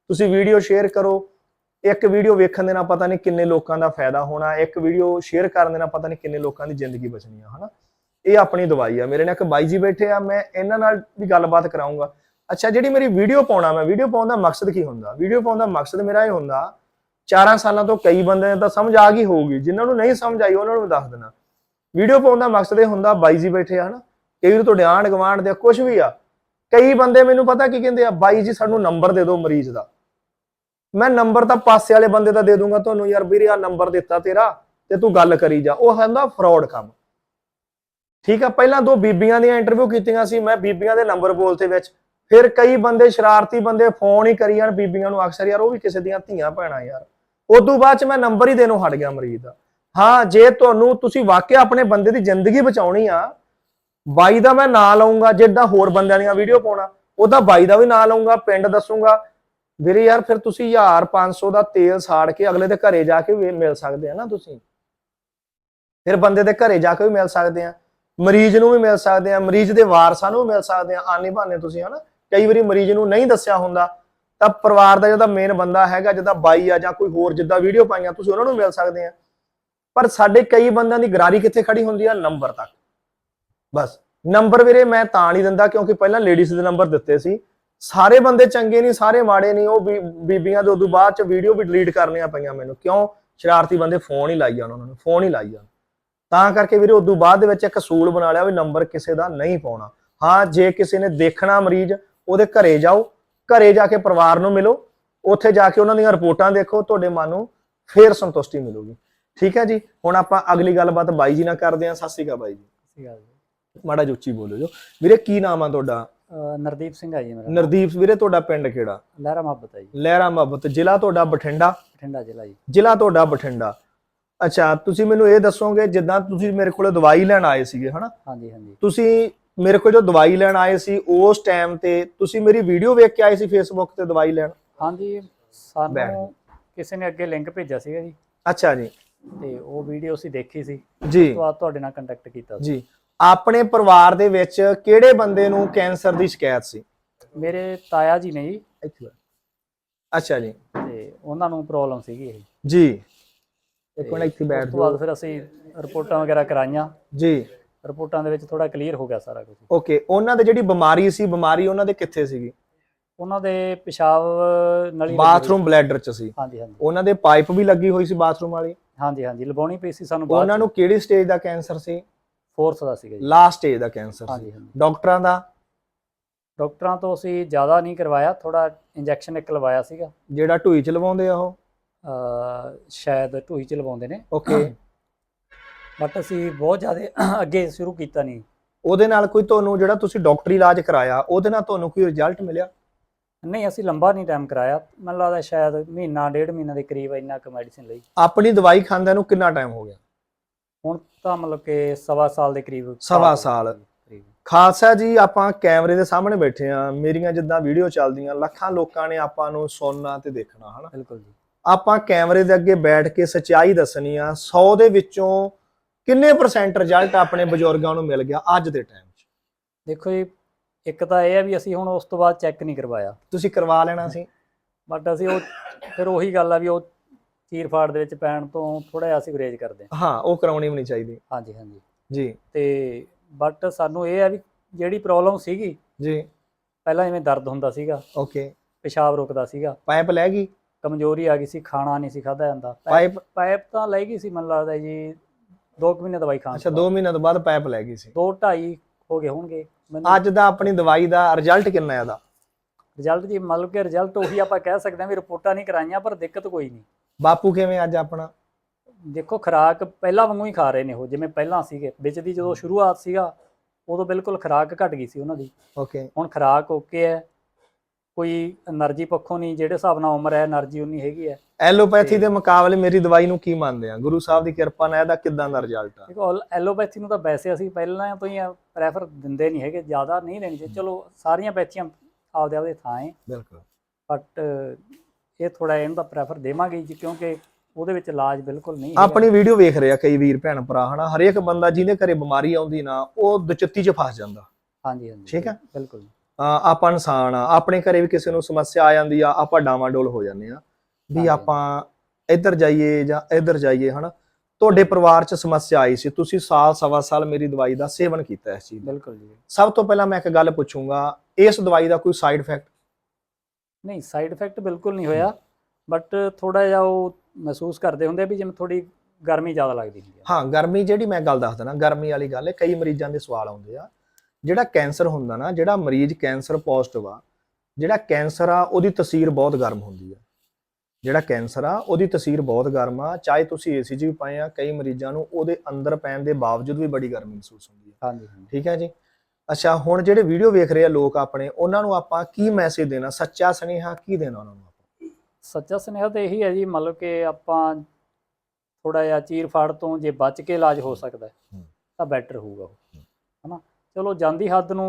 Speaker 1: ਤੁਸੀਂ ਵੀਡੀਓ ਸ਼ੇਅਰ ਕਰੋ। ਇੱਕ ਵੀਡੀਓ ਵੇਖਣ ਦੇ ਨਾਲ ਪਤਾ ਨਹੀਂ ਕਿੰਨੇ ਲੋਕਾਂ ਦਾ ਫਾਇਦਾ ਹੋਣਾ, ਇੱਕ ਵੀਡੀਓ ਸ਼ੇਅਰ ਕਰਨ ਦੇ ਨਾਲ ਪਤਾ ਨਹੀਂ ਕਿੰਨੇ ਲੋਕਾਂ ਦੀ ਜ਼ਿੰਦਗੀ ਬਚਣੀ ਆ, ਹਨਾ? ਇਹ ਆਪਣੀ ਦਵਾਈ ਆ। ਮੇਰੇ ਨਾਲ ਇੱਕ ਬਾਈ ਜੀ ਬੈਠੇ ਆ, ਮੈਂ ਇਹਨਾਂ ਨਾਲ ਵੀ ਗੱਲਬਾਤ ਕਰਾਉਂਗਾ ਅੱਛਾ, ਜਿਹੜੀ ਮੇਰੀ ਵੀਡੀਓ ਪਾਉਣਾ ਮੈਂ, ਵੀਡੀਓ ਪਾਉਣ ਦਾ ਮਕਸਦ ਕੀ ਹੁੰਦਾ? ਵੀਡੀਓ ਪਾਉਣ ਦਾ ਮਕਸਦ ਮੇਰਾ ਇਹ ਹੁੰਦਾ 4 ਸਾਲਾਂ ਤੋਂ ਕਈ ਬੰਦੇ ਤਾਂ ਸਮਝ ਆ ਗਈ ਹੋਊਗੀ, ਜਿਨ੍ਹਾਂ ਨੂੰ ਨਹੀਂ ਸਮਝ ਆਈ ਉਹਨਾਂ ਨੂੰ ਦੱਸ ਦੇਣਾ ਵੀਡੀਓ ਪਾਉਣ ਦਾ ਮਕਸਦ ਇਹ ਹੁੰਦਾ, ਬਾਈ ਜੀ ਬੈਠੇ ਆ ਹਨਾ, ਕਈ ਵਾਰ ਤੁਹਾਡੇ ਆਂਢ ਗਵਾਂਢ ਦੇ ਕੁਝ ਵੀ ਆ, ਕਈ ਬੰਦੇ ਮੈਨੂੰ ਪਤਾ ਕੀ ਕਹਿੰਦੇ ਆ, ਬਾਈ ਜੀ ਸਾਨੂੰ ਨੰਬਰ ਦੇ ਦਿਓ ਮਰੀਜ਼ ਦਾ। ਮੈਂ ਨੰਬਰ ਤਾਂ ਪਾਸੇ ਵਾਲੇ ਬੰਦੇ ਦਾ ਦੇ ਦੂੰਗਾ ਤੁਹਾਨੂੰ, ਯਾਰ ਵੀਰੇ ਆ ਨੰਬਰ ਦਿੱਤਾ ਤੇਰਾ, ਤੇ ਤੂੰ ਗੱਲ ਕਰੀ ਜਾ। ਉਹ ਕਹਿੰਦਾ ਫਰਾਡ ਕੰਮ। ਠੀਕ ਆ, ਪਹਿਲਾਂ ਦੋ ਬੀਬੀਆਂ ਦੀਆਂ ਇੰਟਰਵਿਊ ਕੀਤੀਆਂ ਸੀ, ਮੈਂ ਬੀਬੀਆਂ ਦੇ ਨੰਬਰ ਬੋਲਤੇ ਵਿੱਚ। ਫਿਰ ਕਈ ਬੰਦੇ, ਸ਼ਰਾਰਤੀ ਬੰਦੇ ਫੋਨ ਹੀ ਕਰੀ ਜਾਣ, ਬੀਬੀਆਂ ਨੂੰ ਅਕਸਰ ਯਾਰ ਉਹ ਵੀ ਕਿਸੇ ਦੀਆਂ ਧੀਆਂ ਭੈਣਾਂ ਯਾਰ। ਉਦੋਂ ਬਾਅਦ ਚ ਮੈਂ ਨੰਬਰ ਹੀ ਦੇਣੋਂ ਹਟ ਗਿਆ ਮਰੀਜ਼ ਦਾ। ਹਾਂ, ਜੇ ਤੁਹਾਨੂੰ, ਤੁਸੀਂ ਵਾਕਿਆ ਆਪਣੇ ਬੰਦੇ ਦੀ ਜ਼ਿੰਦਗੀ ਬਚਾਉਣੀ ਆ, ਬਾਈ ਦਾ ਮੈਂ ਨਾਂ ਲਵਾਂਗਾ ਜਿੱਦਾਂ ਹੋਰ ਬੰਦਿਆਂ ਦੀਆਂ ਵੀਡੀਓ ਪਾਉਣਾ, ਉਹਦਾ ਬਾਈ ਦਾ ਵੀ ਨਾਂ ਲਵਾਂਗਾ ਪਿੰਡ ਦੱਸੂਗਾ। ਵੀਰੇ ਯਾਰ, ਫਿਰ ਤੁਸੀਂ 1000 500 ਦਾ ਤੇਲ ਸਾੜ ਕੇ ਅਗਲੇ ਦੇ ਘਰੇ ਜਾ ਕੇ ਵੀ ਮਿਲ ਸਕਦੇ ਆ ਨਾ ਤੁਸੀਂ? ਫਿਰ ਬੰਦੇ ਦੇ ਘਰੇ ਜਾ ਕੇ ਵੀ ਮਿਲ ਸਕਦੇ ਆ। ਮਰੀਜ਼ ਨੂੰ ਵੀ ਮਿਲ ਸਕਦੇ ਆ, ਮਰੀਜ਼ ਦੇ ਵਾਰਸਾਂ ਨੂੰ ਵੀ ਮਿਲ ਸਕਦੇ ਆ, ਆਨੇ ਬਹਾਨੇ ਤੁਸੀਂ ਹਨਾ। ਕਈ ਵਾਰੀ ਮਰੀਜ਼ ਨੂੰ ਨਹੀਂ ਦੱਸਿਆ ਹੁੰਦਾ, ਤਾਂ ਪਰਿਵਾਰ ਦਾ ਜਿਹੜਾ ਮੇਨ ਬੰਦਾ ਹੈਗਾ, ਜਿਹਦਾ ਬਾਈ ਆ ਜਾਂ ਕੋਈ ਹੋਰ ਜਿੱਦਾਂ ਵੀਡੀਓ ਪਾਈਆਂ, ਤੁਸੀਂ ਉਹਨਾਂ ਨੂੰ ਮਿਲ ਸਕਦੇ ਆ। ਪਰ ਸਾਡੇ ਕਈ ਬੰਦਿਆਂ ਦੀ ਗਰਾਰੀ ਕਿੱਥੇ ਖੜੀ ਹੁੰਦੀ ਆ? ਨੰਬਰ ਤੱਕ। ਬਸ। ਨੰਬਰ ਵੀਰੇ, ਮੈਂ ਤਾਂ ਨਹੀਂ ਦਿੰਦਾ, ਕਿਉਂਕਿ ਪਹਿਲਾਂ ਲੇਡੀਜ਼ ਦੇ ਨੰਬਰ ਦਿੱਤੇ ਸੀ। ਸਾਰੇ ਬੰਦੇ ਚੰਗੇ ਨਹੀਂ, ਸਾਰੇ ਮਾੜੇ ਨਹੀਂ, ਉਹ ਬੀ- ਬੀਬੀਆਂ ਦੇ ਉਦੋਂ ਬਾਅਦ ਚ ਵੀਡੀਓ ਵੀ ਡਿਲੀਟ ਕਰਨੀਆਂ ਪਈਆਂ ਮੈਨੂੰ। ਕਿਉਂ? ਸ਼ਰਾਰਤੀ ਬੰਦੇ ਫੋਨ ਹੀ ਲਾਈ ਜਾਣ ਉਹਨਾਂ ਨੂੰ, ਫੋਨ ਹੀ ਲਾਈ ਜਾਣ। ਤਾਂ ਕਰਕੇ ਵੀਰੇ ਉਦੋਂ ਬਾਅਦ ਦੇ ਵਿੱਚ ਇੱਕ ਅਸੂਲ ਬਣਾ ਲਿਆ ਵੀ ਨੰਬਰ ਕਿਸੇ ਦਾ ਨਹੀਂ ਪਾਉਣਾ। ਹਾਂ ਜੇ ਕਿਸੇ ਨੇ ਦੇਖਣਾ ਮਰੀਜ਼ ਉਹਦੇ ਘਰੇ ਜਾਓ ਘਰੇ ਜਾ ਕੇ ਪਰਿਵਾਰ ਨੂੰ ਮਿਲੋ ਉੱਥੇ ਜਾ ਕੇ ਉਹਨਾਂ ਦੀਆਂ ਰਿਪੋਰਟਾਂ ਦੇਖੋ ਤੁਹਾਡੇ ਮਨ ਨੂੰ ਫੇਰ ਸੰਤੁਸ਼ਟੀ ਮਿਲੂਗੀ। ਠੀਕ ਹੈ ਜੀ? ਹੁਣ ਆਪਾਂ ਅਗਲੀ ਗੱਲਬਾਤ ਬਾਈ ਜੀ ਨਾਲ ਕਰਦੇ ਹਾਂ। ਸਤਿ ਸ਼੍ਰੀ ਅਕਾਲ ਬਾਈ ਜੀ।
Speaker 2: ਸੀਗਾ ਜੀ।
Speaker 1: ਮਾੜਾ ਜਿਹਾ ਉੱਚੀ ਬੋਲੋ ਜੋ। ਵੀਰੇ ਕੀ ਨਾਮ ਆ ਤੁਹਾਡਾ?
Speaker 2: ਨਰਦੀਪ ਸਿੰਘ ਆ ਜੀ ਮੇਰਾ
Speaker 1: ਨਰਦੀਪ ਵੀਰੇ ਤੁਹਾਡਾ ਪਿੰਡ ਕਿਹੜਾ?
Speaker 2: ਲਹਿਰਾ ਮੁਹੱਬਤ ਹੈ ਜੀ।
Speaker 1: ਲਹਿਰਾ ਮੁਹੱਬਤ ਜ਼ਿਲ੍ਹਾ ਤੁਹਾਡਾ ਬਠਿੰਡਾ?
Speaker 2: ਬਠਿੰਡਾ ਜ਼ਿਲ੍ਹਾ ਜੀ।
Speaker 1: ਜ਼ਿਲ੍ਹਾ ਤੁਹਾਡਾ ਬਠਿੰਡਾ। ਅੱਛਾ ਤੁਸੀਂ ਮੈਨੂੰ ਇਹ ਦੱਸੋਗੇ ਜਿੱਦਾਂ ਤੁਸੀਂ ਮੇਰੇ ਕੋਲੇ ਦਵਾਈ ਲੈਣ ਆਏ ਸੀਗੇ ਹਨਾ?
Speaker 2: ਹਾਂਜੀ ਹਾਂਜੀ।
Speaker 1: ਤੁਸੀਂ ਮੇਰੇ ਕੋਲ ਜੋ ਦਵਾਈ ਲੈਣ ਆਏ ਸੀ ਉਸ ਟਾਈਮ ਤੇ ਤੁਸੀਂ ਮੇਰੀ ਵੀਡੀਓ ਵੇਖ ਕੇ ਆਏ ਸੀ ਫੇਸਬੁੱਕ ਤੇ ਦਵਾਈ ਲੈਣ?
Speaker 2: ਹਾਂਜੀ ਸਾਨੂੰ ਕਿਸੇ ਨੇ ਅੱਗੇ ਲਿੰਕ ਭੇਜਿਆ ਸੀਗਾ ਜੀ।
Speaker 1: ਅੱਛਾ ਜੀ।
Speaker 2: ਤੇ ਉਹ ਵੀਡੀਓ ਅਸੀਂ ਦੇਖੀ ਸੀ।
Speaker 1: ਜੀ।
Speaker 2: ਤੋਂ ਤੁਹਾਡੇ ਨਾਲ ਕੰਟੈਕਟ ਕੀਤਾ
Speaker 1: ਜੀ। ਆਪਣੇ ਪਰਿਵਾਰ ਦੇ ਵਿੱਚ ਕਿਹੜੇ ਬੰਦੇ ਨੂੰ ਕੈਂਸਰ ਦੀ ਸ਼ਿਕਾਇਤ ਸੀ?
Speaker 2: ਮੇਰੇ ਤਾਇਆ ਜੀ ਨੇ ਜੀ।
Speaker 1: ਅੱਛਾ ਜੀ।
Speaker 2: ਤੇ ਉਹਨਾਂ ਨੂੰ ਪ੍ਰੋਬਲਮ ਸੀਗੀ ਇਹ।
Speaker 1: ਜੀ। ਇੱਕ ਮਿੰਟ ਇੱਥੇ ਬੈਠ
Speaker 2: ਉਸ ਤੋਂ ਬਾਅਦ ਫਿਰ ਅਸੀਂ ਰਿਪੋਰਟਾਂ ਵਗੈਰਾ ਕਰਾਈਆਂ।
Speaker 1: ਜੀ।
Speaker 2: ਰਿਪੋਰਟਾਂ ਦੇ ਵਿੱਚ ਥੋੜਾ ਕਲੀਅਰ ਹੋ ਗਿਆ ਸਾਰਾ ਕੁਝ
Speaker 1: ਓਕੇ ਉਹਨਾਂ ਦੇ ਜਿਹੜੀ ਬਿਮਾਰੀ ਸੀ ਬਿਮਾਰੀ ਉਹਨਾਂ ਦੇ ਕਿੱਥੇ ਸੀਗੀ?
Speaker 2: ਉਹਨਾਂ ਦੇ ਪਿਸ਼ਾਬ ਨਲੀ ਲੱਗੀ
Speaker 1: ਬਾਥਰੂਮ ਬਲੈਡਰ ਚ ਸੀ।
Speaker 2: ਹਾਂਜੀ ਹਾਂਜੀ।
Speaker 1: ਉਹਨਾਂ ਦੇ ਪਾਈਪ ਵੀ ਲੱਗੀ ਹੋਈ ਸੀ ਬਾਥਰੂਮ ਵਾਲੀ?
Speaker 2: ਹਾਂਜੀ ਹਾਂਜੀ ਲਗਾਉਣੀ ਪਈ ਸੀ ਸਾਨੂੰ ਬਾਅਦ
Speaker 1: ਉਹਨਾਂ ਨੂੰ ਕਿਹੜੀ ਸਟੇਜ ਦਾ ਕੈਂਸਰ ਸੀ?
Speaker 2: ਫੋਰਥ ਦਾ ਸੀਗਾ ਜੀ।
Speaker 1: ਲਾਸਟ ਸਟੇਜ ਦਾ ਕੈਂਸਰ ਸੀ।
Speaker 2: ਹਾਂਜੀ ਹਾਂਜੀ।
Speaker 1: ਡਾਕਟਰਾਂ ਦਾ?
Speaker 2: ਡਾਕਟਰਾਂ ਤੋਂ ਅਸੀਂ ਜ਼ਿਆਦਾ ਨਹੀਂ ਕਰਵਾਇਆ ਥੋੜਾ ਇੰਜੈਕਸ਼ਨ ਇੱਕ ਲਵਾਇਆ ਸੀਗਾ।
Speaker 1: ਜਿਹੜਾ ਢੂਈ ਚ ਲਵਾਉਂਦੇ ਆ ਉਹ?
Speaker 2: ਸ਼ਾਇਦ ਢੂਈ ਚ ਲਵਾਉਂਦੇ ਨੇ।
Speaker 1: ਓਕੇ
Speaker 2: ਬਟ ਅਸੀਂ ਬਹੁਤ ਜ਼ਿਆਦਾ ਅੱਗੇ ਸ਼ੁਰੂ ਕੀਤਾ ਨਹੀਂ।
Speaker 1: ਉਹਦੇ ਨਾਲ ਕੋਈ ਤੁਹਾਨੂੰ ਜਿਹੜਾ ਤੁਸੀਂ ਡਾਕਟਰੀ ਇਲਾਜ ਕਰਾਇਆ ਉਹਦੇ ਨਾਲ ਤੁਹਾਨੂੰ ਕੋਈ ਰਿਜ਼ਲਟ ਮਿਲਿਆ?
Speaker 2: ਨਹੀਂ ਅਸੀਂ ਲੰਬਾ ਨਹੀਂ ਟਾਈਮ ਕਰਾਇਆ। ਮੈਨੂੰ ਲੱਗਦਾ ਸ਼ਾਇਦ ਮਹੀਨਾ ਡੇਢ ਮਹੀਨਾ ਦੇ ਕਰੀਬ ਇੰਨਾ ਕੁ ਮੈਡੀਸਿਨ ਲਈ।
Speaker 1: ਆਪਣੀ ਦਵਾਈ ਖਾਂਦਿਆਂ ਨੂੰ ਕਿੰਨਾ ਟਾਈਮ ਹੋ ਗਿਆ?
Speaker 2: ਹੁਣ ਤਾਂ ਮਤਲਬ ਕਿ ਸਵਾ ਸਾਲ ਦੇ ਕਰੀਬ
Speaker 1: ਸਵਾ ਸਾਲ। ਖਾਲਸਾ ਜੀ ਆਪਾਂ ਕੈਮਰੇ ਦੇ ਸਾਹਮਣੇ ਬੈਠੇ ਆ ਮੇਰੀਆਂ ਜਿੱਦਾਂ ਵੀਡੀਓ ਚੱਲਦੀਆਂ ਲੱਖਾਂ ਲੋਕਾਂ ਨੇ ਆਪਾਂ ਨੂੰ ਸੁਣਨਾ ਤੇ ਦੇਖਣਾ ਹਨਾ?
Speaker 2: ਬਿਲਕੁਲ ਜੀ।
Speaker 1: ਆਪਾਂ ਕੈਮਰੇ ਦੇ ਅੱਗੇ ਬੈਠ ਕੇ ਸੱਚਾਈ ਦੱਸਣੀ ਆ 100 ਦੇ ਵਿੱਚੋਂ ਕਿੰਨੇ ਪਰਸੈਂਟ ਰਿਜ਼ਲਟ ਆਪਣੇ ਬਜ਼ੁਰਗਾਂ ਨੂੰ ਮਿਲ ਗਿਆ ਅੱਜ ਦੇ ਟਾਈਮ 'ਚ?
Speaker 2: ਦੇਖੋ ਜੀ ਇੱਕ ਤਾਂ ਇਹ ਹੈ ਵੀ ਅਸੀਂ ਹੁਣ ਉਸ ਤੋਂ ਬਾਅਦ ਚੈੱਕ ਨਹੀਂ ਕਰਵਾਇਆ।
Speaker 1: ਤੁਸੀਂ ਕਰਵਾ ਲੈਣਾ ਸੀ।
Speaker 2: ਬਟ ਅਸੀਂ ਉਹ ਫਿਰ ਉਹੀ ਗੱਲ ਆ ਵੀ ਉਹ ਚੀਰ ਫਾੜ ਦੇ ਵਿੱਚ ਪੈਣ ਤੋਂ ਥੋੜਾ ਜਿਹਾ ਅਸੀਂ ਗੁਰੇਜ ਕਰਦੇ ਹਾਂ।
Speaker 1: ਹਾਂ ਉਹ ਕਰਾਉਣੀ ਵੀ ਨਹੀਂ ਚਾਹੀਦੀ।
Speaker 2: ਹਾਂਜੀ ਹਾਂਜੀ।
Speaker 1: ਜੀ।
Speaker 2: ਤੇ ਬਟ ਸਾਨੂੰ ਇਹ ਹੈ ਵੀ ਜਿਹੜੀ ਪ੍ਰੋਬਲਮ ਸੀਗੀ
Speaker 1: ਜੀ।
Speaker 2: ਪਹਿਲਾਂ ਜਿਵੇਂ ਦਰਦ ਹੁੰਦਾ ਸੀਗਾ
Speaker 1: ਓਕੇ
Speaker 2: ਪਿਸ਼ਾਬ ਰੁਕਦਾ ਸੀਗਾ।
Speaker 1: ਪਾਈਪ ਲੈ ਗਈ?
Speaker 2: ਕਮਜ਼ੋਰੀ ਆ ਗਈ ਸੀ ਖਾਣਾ ਨਹੀਂ ਸੀ ਖਾਦਾ ਜਾਂਦਾ।
Speaker 1: ਪਾਈਪ
Speaker 2: ਪਾਈਪ ਤਾਂ ਲੈ ਗਈ ਸੀ ਮੈਨੂੰ ਲੱਗਦਾ ਜੀ 2 ਮਹੀਨੇ ਦਵਾਈ ਖਾਣ
Speaker 1: ਅੱਛਾ 2 ਮਹੀਨਿਆਂ ਤੋਂ ਬਾਅਦ ਪਾਈਪ ਲੈ ਗਈ ਸੀ।
Speaker 2: 2 2.5 ਹੋ ਗਏ ਹੋਣਗੇ
Speaker 1: ਅੱਜ ਦਾ ਆਪਣੀ ਦਵਾਈ ਦਾ ਰਿਜ਼ਲਟ ਕਿੰਨਾ ਹੈ ਇਹਦਾ?
Speaker 2: ਰਿਜ਼ਲਟ ਜੀ ਮਤਲਬ ਕਿ ਰਿਜ਼ਲਟ ਉਹੀ ਆਪਾਂ ਕਹਿ ਸਕਦੇ ਹਾਂ ਵੀ ਰਿਪੋਰਟਾਂ ਨਹੀਂ ਕਰਾਈਆਂ ਪਰ ਦਿੱਕਤ ਕੋਈ ਨਹੀਂ।
Speaker 1: ਬਾਪੂ ਕਿਵੇਂ ਅੱਜ ਆਪਣਾ?
Speaker 2: ਦੇਖੋ ਖੁਰਾਕ ਪਹਿਲਾਂ ਵਾਂਗੂ ਹੀ ਖਾ ਰਹੇ ਨੇ ਉਹ ਜਿਵੇਂ ਪਹਿਲਾਂ ਸੀਗੇ। ਵਿੱਚ ਦੀ ਜਦੋਂ ਸ਼ੁਰੂਆਤ ਸੀਗਾ ਉਦੋਂ ਬਿਲਕੁਲ ਖੁਰਾਕ ਘਟ ਗਈ ਸੀ ਉਹਨਾਂ ਦੀ।
Speaker 1: ਓਕੇ
Speaker 2: ਹੁਣ ਖੁਰਾਕ ਓਕੇ ਹੈ। ਕੋਈ એનર્ਜੀ ਪੱਖੋਂ ਨਹੀਂ ਜਿਹੜੇ ਹਿਸਾਬ ਨਾਲ ਉਮਰ ਹੈ એનર્ਜੀ ਉਨੀ ਹੈਗੀ ਹੈ।
Speaker 1: ਐਲੋਪੈਥੀ ਦੇ ਮੁਕਾਬਲੇ ਮੇਰੀ ਦਵਾਈ ਨੂੰ ਕੀ ਮੰਨਦੇ ਆ? ਗੁਰੂ ਸਾਹਿਬ ਦੀ ਕਿਰਪਾ ਨਾਲ ਇਹਦਾ ਕਿਦਾਂ ਦਾ ਰਿਜ਼ਲਟ ਆ?
Speaker 2: ਦੇਖੋ ਐਲੋਪੈਥੀ ਨੂੰ ਤਾਂ ਵੈਸੇ ਅਸੀਂ ਪਹਿਲਾਂ ਤੋਂ ਹੀ ਪ੍ਰੈਫਰ ਦਿੰਦੇ ਨਹੀਂ ਹੈਗੇ ਜ਼ਿਆਦਾ ਨਹੀਂ ਲੈਣੀ ਚਾਹੀਦੀ। ਚਲੋ ਸਾਰੀਆਂ ਬੈਚੀਆਂ ਆਪਦੇ ਆਪਦੇ ਥਾਂ ਹੈ
Speaker 1: ਬਿਲਕੁਲ।
Speaker 2: ਬਟ ਇਹ ਥੋੜਾ ਇਹਨੂੰ ਤਾਂ ਪ੍ਰੈਫਰ ਦੇਵਾਂਗੇ ਜੀ ਕਿਉਂਕਿ ਉਹਦੇ ਵਿੱਚ ਇਲਾਜ ਬਿਲਕੁਲ ਨਹੀਂ
Speaker 1: ਆਪਣੀ ਵੀਡੀਓ ਵੇਖ ਰਿਹਾ ਕਈ ਵੀਰ ਭੈਣ ਭਰਾ ਹਨਾ? ਹਰੇਕ ਬੰਦਾ ਜਿਹਦੇ ਘਰੇ ਬਿਮਾਰੀ ਆਉਂਦੀ ਨਾ ਉਹ ਦੁਚਿੱਤੀ 'ਚ ਫਸ ਜਾਂਦਾ।
Speaker 2: ਹਾਂਜੀ ਹਾਂਜੀ।
Speaker 1: ਠੀਕ ਹੈ
Speaker 2: ਬਿਲਕੁਲ
Speaker 1: ਆਪਾਂ ਇਨਸਾਨ ਆ ਆਪਣੇ ਘਰੇ ਵੀ ਕਿਸੇ ਨੂੰ ਸਮੱਸਿਆ ਆ ਜਾਂਦੀ ਆ ਆਪਾਂ ਡਾਵਾਂਡੋਲ ਹੋ ਜਾਂਦੇ ਆ ਵੀ। ਆਪਾਂ ਇੱਧਰ ਜਾਈਏ ਜਾਂ ਇੱਧਰ ਜਾਈਏ ਹਨਾ? ਤੁਹਾਡੇ ਪਰਿਵਾਰ 'ਚ ਸਮੱਸਿਆ ਆਈ ਸੀ ਤੁਸੀਂ ਸਾਲ ਸਵਾ ਸਾਲ ਮੇਰੀ ਦਵਾਈ ਦਾ ਸੇਵਨ ਕੀਤਾ ਇਸ ਚੀਜ਼
Speaker 2: ਬਿਲਕੁਲ ਜੀ।
Speaker 1: ਸਭ ਤੋਂ ਪਹਿਲਾਂ ਮੈਂ ਇੱਕ ਗੱਲ ਪੁੱਛੂੰਗਾ ਇਸ ਦਵਾਈ ਦਾ ਕੋਈ ਸਾਈਡ ਇਫੈਕਟ
Speaker 2: ਨਹੀਂ ਸਾਈਡ ਇਫੈਕਟ ਬਿਲਕੁਲ ਨਹੀਂ ਹੋਇਆ ਬਟ ਥੋੜਾ ਜਿਹਾ ਉਹ ਮਹਿਸੂਸ ਕਰਦੇ ਹੁੰਦੇ ਵੀ ਜਿਵੇਂ ਥੋੜੀ ਗਰਮੀ ਜ਼ਿਆਦਾ ਲੱਗਦੀ ਹੁੰਦੀ ਹੈ
Speaker 1: ਹਾਂ ਗਰਮੀ ਜਿਹੜੀ ਮੈਂ ਗੱਲ ਦੱਸ ਦਿੰਦਾ ਗਰਮੀ ਵਾਲੀ ਗੱਲ ਹੈ ਕਈ ਮਰੀਜ਼ਾਂ ਦੇ ਸਵਾਲ ਆਉਂਦੇ ਆ ਜਿਹੜਾ ਕੈਂਸਰ ਹੁੰਦਾ ਨਾ ਜਿਹੜਾ ਮਰੀਜ਼ ਕੈਂਸਰ ਪੋਜ਼ਿਟਿਵ ਆ ਜਿਹੜਾ ਕੈਂਸਰ ਆ ਉਹਦੀ ਤਸੀਰ ਬਹੁਤ ਗਰਮ ਹੁੰਦੀ ਆ। ਜਿਹੜਾ ਕੈਂਸਰ ਆ ਉਹਦੀ ਤਸੀਰ ਬਹੁਤ ਗਰਮ ਆ ਚਾਹੇ ਤੁਸੀਂ ਏਸੀ 'ਚ ਵੀ ਪਏ ਆ ਕਈ ਮਰੀਜ਼ਾਂ ਨੂੰ ਉਹਦੇ ਅੰਦਰ ਪੈਣ ਦੇ ਬਾਵਜੂਦ ਵੀ ਬੜੀ ਗਰਮੀ ਮਹਿਸੂਸ ਹੁੰਦੀ ਆ।
Speaker 2: ਹਾਂਜੀ
Speaker 1: ਠੀਕ ਹੈ ਜੀ? ਅੱਛਾ ਹੁਣ ਜਿਹੜੇ ਵੀਡੀਓ ਵੇਖ ਰਹੇ ਆ ਲੋਕ ਆਪਣੇ ਉਹਨਾਂ ਨੂੰ ਆਪਾਂ ਕੀ ਮੈਸੇਜ ਦੇਣਾ? ਸੱਚਾ ਸੁਨੇਹਾ ਕੀ ਦੇਣਾ ਉਹਨਾਂ ਨੂੰ ਆਪਾਂ?
Speaker 2: ਸੱਚਾ ਸੁਨੇਹਾ ਤਾਂ ਇਹੀ ਹੈ ਜੀ ਮਤਲਬ ਕਿ ਆਪਾਂ ਥੋੜਾ ਜਿਹਾ ਚੀਰ ਫਾੜ ਤੋਂ ਜੇ ਬਚ ਕੇ ਇਲਾਜ ਹੋ ਸਕਦਾ। ਤਾਂ ਬੈਟਰ ਹੋਊਗਾ। ਹਨਾ? ਚਲੋ ਜਾਂਦੀ ਹੱਦ ਨੂੰ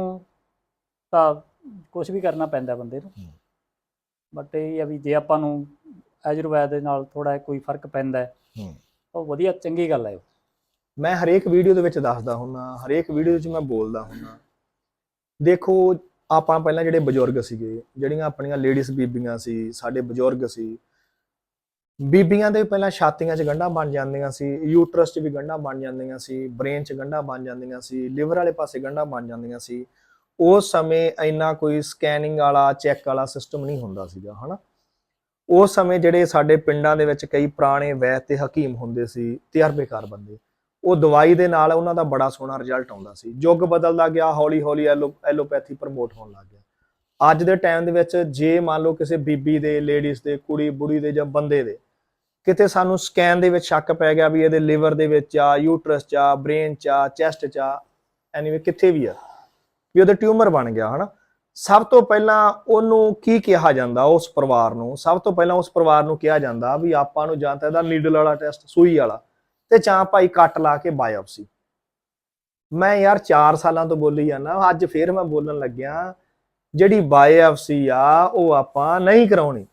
Speaker 2: ਤਾਂ ਕੁਝ ਵੀ ਕਰਨਾ ਪੈਂਦਾ ਬੰਦੇ ਨੂੰ। ਬਟ ਇਹ ਹੈ ਵੀ ਜੇ ਆਪਾਂ ਨੂੰ ਆਯੁਰਵੈਦ ਦੇ ਨਾਲ ਥੋੜਾ ਕੋਈ ਫ਼ਰਕ ਪੈਂਦਾ ਹੈ
Speaker 1: ਹੂੰ।
Speaker 2: ਤਾਂ ਵਧੀਆ ਚੰਗੀ ਗੱਲ ਹੈ ਉਹ।
Speaker 1: ਮੈਂ ਹਰੇਕ ਵੀਡੀਓ ਦੇ ਵਿੱਚ ਦੱਸਦਾ ਹੁੰਨਾ ਹਰੇਕ ਵੀਡੀਓ ਵਿੱਚ ਮੈਂ ਬੋਲਦਾ ਹੁੰਨਾ ਦੇਖੋ ਆਪਾਂ ਪਹਿਲਾਂ ਜਿਹੜੇ ਬਜ਼ੁਰਗ ਸੀਗੇ ਜਿਹੜੀਆਂ ਆਪਣੀਆਂ ਲੇਡੀਜ਼ ਬੀਬੀਆਂ ਸੀ ਸਾਡੇ ਬਜ਼ੁਰਗ ਸੀ ਬੀਬੀਆਂ ਦੇ ਪਹਿਲਾਂ ਛਾਤੀਆਂ 'ਚ ਗੰਢਾਂ ਬਣ ਜਾਂਦੀਆਂ ਸੀ ਯੂਟਰਸ 'ਚ ਵੀ ਗੰਢਾਂ ਬਣ ਜਾਂਦੀਆਂ ਸੀ ਬ੍ਰੇਨ 'ਚ ਗੰਢਾਂ ਬਣ ਜਾਂਦੀਆਂ ਸੀ ਲਿਵਰ ਵਾਲੇ ਪਾਸੇ ਗੰਢਾਂ ਬਣ ਜਾਂਦੀਆਂ ਸੀ। ਉਸ ਸਮੇਂ ਇੰਨਾ ਕੋਈ ਸਕੈਨਿੰਗ ਵਾਲਾ ਚੈੱਕ ਵਾਲਾ ਸਿਸਟਮ ਨਹੀਂ ਹੁੰਦਾ ਸੀਗਾ, ਹਨਾ? ਉਸ ਸਮੇਂ ਜਿਹੜੇ ਸਾਡੇ ਪਿੰਡਾਂ ਦੇ ਵਿੱਚ ਕਈ ਪੁਰਾਣੇ ਵੈਦ ਤੇ ਹਕੀਮ ਹੁੰਦੇ ਸੀ, ਤਜਰਬੇਕਾਰ ਬੰਦੇ, ਉਹ ਦਵਾਈ ਦੇ ਨਾਲ ਉਹਨਾਂ ਦਾ ਬੜਾ ਸੋਹਣਾ ਰਿਜ਼ਲਟ ਆਉਂਦਾ ਸੀ। ਯੁੱਗ ਬਦਲਦਾ ਗਿਆ ਹੌਲੀ ਹੌਲੀ ਐਲੋ, ਐਲੋਪੈਥੀ ਪ੍ਰਮੋਟ ਹੋਣ ਲੱਗ ਗਿਆ। ਅੱਜ ਦੇ ਟਾਈਮ ਦੇ ਵਿੱਚ ਜੇ ਮੰਨ ਲਓ ਕਿਸੇ ਬੀਬੀ ਦੇ ਲੇਡੀਜ਼ ਦੇ, ਕੁੜੀ, ਬੁੜੀ ਦੇ ਜਾਂ ਬੰਦੇ ਦੇ ਕਿਤੇ ਸਾਨੂੰ ਸਕੈਨ ਦੇ ਵਿੱਚ ਸ਼ੱਕ ਪੈ ਗਿਆ ਵੀ ਇਹਦੇ ਲਿਵਰ ਦੇ ਵਿੱਚ ਆ ਯੂਟਰਸ ਚ ਆ ਬ੍ਰੇਨ ਚ ਆ ਚੈਸਟ ਚ ਆ ਐਨੀਵੇ ਕਿੱਥੇ ਵੀ ਆ, ਵੀ ਉਹਦਾ ਟਿਊਮਰ ਬਣ ਗਿਆ, ਹਨਾ? ਸਭ ਤੋਂ ਪਹਿਲਾਂ ਉਹਨੂੰ ਕੀ ਕਿਹਾ ਜਾਂਦਾ ਉਸ ਪਰਿਵਾਰ ਨੂੰ? ਸਭ ਤੋਂ ਪਹਿਲਾਂ ਉਸ ਪਰਿਵਾਰ ਨੂੰ ਕਿਹਾ ਜਾਂਦਾ ਵੀ ਆਪਾਂ ਨੂੰ ਜਾਂ ਤਾਂ ਇਹਦਾ ਨੀਡਲ ਵਾਲਾ ਟੈਸਟ ਸੂਈ ਵਾਲਾ ਤੇ ਜਾਂ ਭਾਈ ਕੱਟ ਲਾ ਕੇ ਬਾਇਓਪਸੀ ਮੈਂ ਯਾਰ 4 ਸਾਲਾਂ ਤੋਂ ਬੋਲੀ ਜਾਂਦਾ, ਅੱਜ ਫੇਰ ਮੈਂ ਬੋਲਣ ਲੱਗਿਆ, ਜਿਹੜੀ ਬਾਇਓਪਸੀ ਆ ਉਹ ਆਪਾਂ ਨਹੀਂ ਕਰਾਉਣੀ।